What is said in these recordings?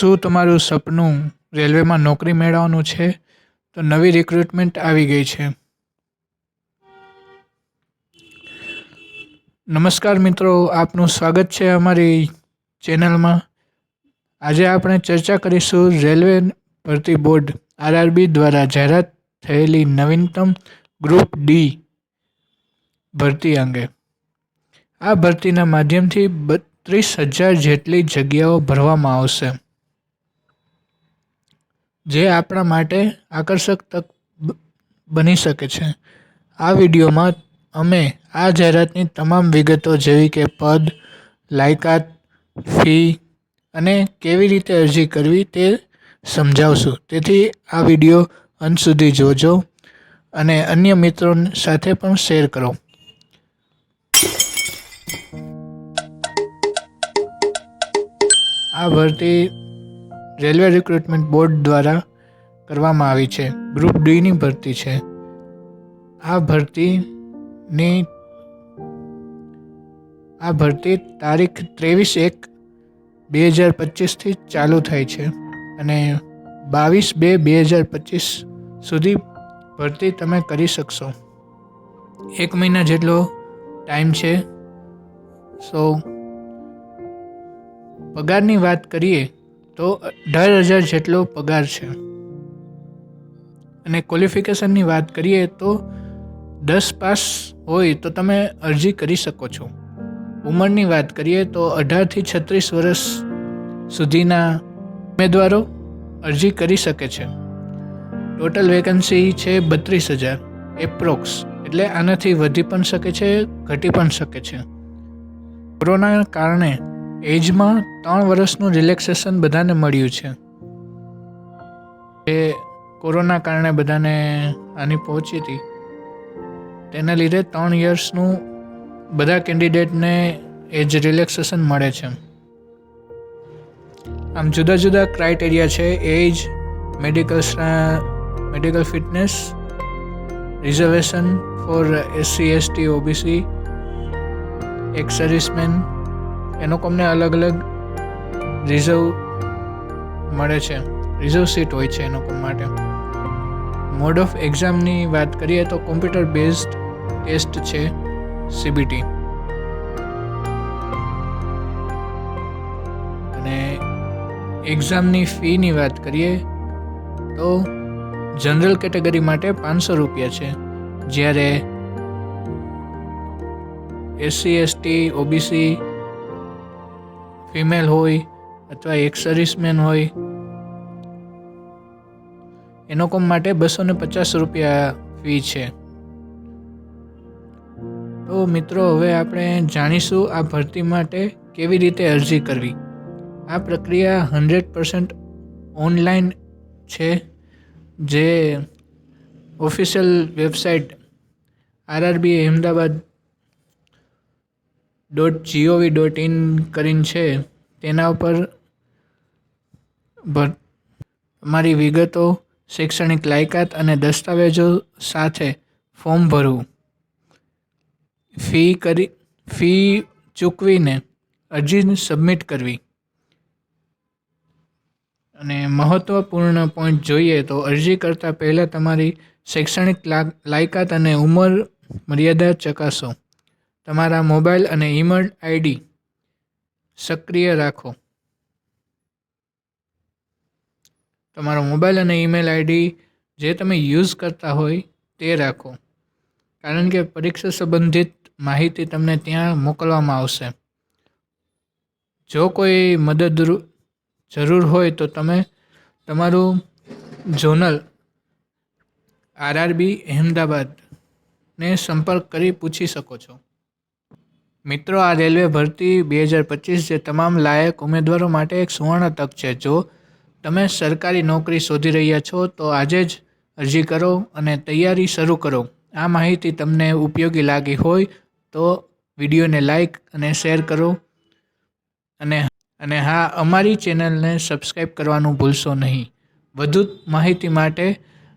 શું તમારું સપનું રેલવેમાં નોકરી મેળવવાનું છે? તો નવી રિક્રુટમેન્ટ આવી ગઈ છે. નમસ્કાર મિત્રો, આપનું સ્વાગત છે અમારી ચેનલમાં. આજે આપણે ચર્ચા કરીશું રેલવે ભરતી બોર્ડ આરઆરબી દ્વારા જાહેરાત થયેલી નવીનતમ ગ્રુપ ડી ભરતી અંગે. આ ભરતીના માધ્યમથી બત્રીસ હજાર જેટલી જગ્યાઓ ભરવામાં આવશે. જે આપણા માટે આકર્ષક તક બની શકે છે. આ વિડીયોમાં અમે આ જાહેરાતની તમામ વિગતો જેવી કે પદ, લાયકાત, ફી અને કેવી રીતે અરજી કરવી તે સમજાવશું. તેથી આ વીડિયો અંત સુધી જોજો અને અન્ય મિત્રો સાથે પણ શેર કરો. આ ભરતી રેલવે રિક્રુટમેન્ટ બોર્ડ દ્વારા કરવામાં આવી છે. ગ્રુપ ડીની ભરતી છે. આ ભરતીની, આ ભરતી તારીખ ત્રેવીસ એક બે હજાર પચીસથી ચાલુ થાય છે અને બાવીસ બે બે હજાર પચીસ સુધી ભરતી તમે કરી શકશો. એક મહિના જેટલો ટાઈમ છે. સો, પગારની વાત કરીએ તો અઢાર હજાર જેટલો પગાર છે. અને ક્વોલિફિકેશનની વાત કરીએ તો દસ પાસ હોય તો તમે અરજી કરી શકો છો. ઉંમરની વાત કરીએ તો અઢારથી છત્રીસ વર્ષ સુધીના ઉમેદવારો અરજી કરી શકે છે. ટોટલ વેકન્સી છે બત્રીસ હજાર એપ્રોક્સ એટલે આનાથી વધી પણ શકે છે, ઘટી પણ શકે છે. કોરોનાના કારણે એજમાં ત્રણ વર્ષનું રિલેક્સેશન બધાને મળ્યું છે. એ કોરોના કારણે બધાને આની પહોંચી હતી. તેના લીધે ત્રણ યર્સનું બધા કેન્ડિડેટને એજ રિલેક્સેશન મળે છે. આમ જુદા જુદા ક્રાઇટેરિયા છે age medical medical fitness reservation for SC ST OBC ex serviceman એનો અમને અલગ અલગ રિઝર્વ મળે છે. રિઝર્વ સીટ હોય છે એનો લોકો માટે. મોડ ઓફ એક્ઝામની વાત કરીએ તો કોમ્પ્યુટર બેઝડ ટેસ્ટ છે સીબીટી. અને એક્ઝામની ફીની વાત કરીએ તો જનરલ કેટેગરી માટે પાંચસો રૂપિયા છે. જ્યારે એસસી, એસટી, ઓબીસી ફિમેલ હોય અથવા એક સર્વિસમેન હોય, એનો કોમ માટે બસો ને પચાસ રૂપિયા ફી છે. તો મિત્રો, હવે આપણે જાણીશું આ ભરતી માટે કેવી રીતે અરજી કરવી. આ પ્રક્રિયા હન્ડ્રેડ પર્સન્ટ ઓનલાઈન છે, જે official website RRB Ahmedabad dot gov dot in કરીને છે, તેના ઉપર ભર તમારી વિગતો, શૈક્ષણિક લાયકાત અને દસ્તાવેજો સાથે ફોર્મ ભરવું. ફી કરી ફી ચૂકવીને અરજી સબમિટ કરવી. અને મહત્ત્વપૂર્ણ પોઈન્ટ જોઈએ તો અરજી કરતાં પહેલાં તમારી શૈક્ષણિક લાયકાત અને ઉંમર મર્યાદા ચકાસો. તમારા મોબાઈલ અને ઈમેલ આઈડી સક્રિય રાખો. તમારો મોબાઈલ અને ઈમેલ આઈડી જે તમે યુઝ કરતા હોય તે રાખો. કારણ કે પરીક્ષા સંબંધિત માહિતી તમને ત્યાં મોકલવામાં આવશે. જો કોઈ મદદ જરૂર હોય તો તમે તમારું ઝોનલ આરઆરબી અહેમદાબાદને સંપર્ક કરી પૂછી શકો છો. મિત્રો, આ રેલવે ભરતી બે હજાર પચીસ જે તમામ લાયક ઉમેદવારો માટે એક સુવર્ણ તક છે. જો તમે સરકારી નોકરી શોધી રહ્યા છો, તો આજે જ અરજી કરો અને તૈયારી શરૂ કરો. આ માહિતી તમને ઉપયોગી લાગી હોય, તો વિડીયોને લાઈક અને શેર કરો. અને અને હા, અમારી ચેનલને સબસ્ક્રાઈબ કરવાનું ભૂલશો નહીં. વધુ માહિતી માટે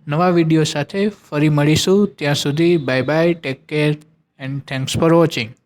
નવા વીડિયો સાથે ફરી મળીશું. ત્યાં સુધી bye bye, take care, and thanks for watching.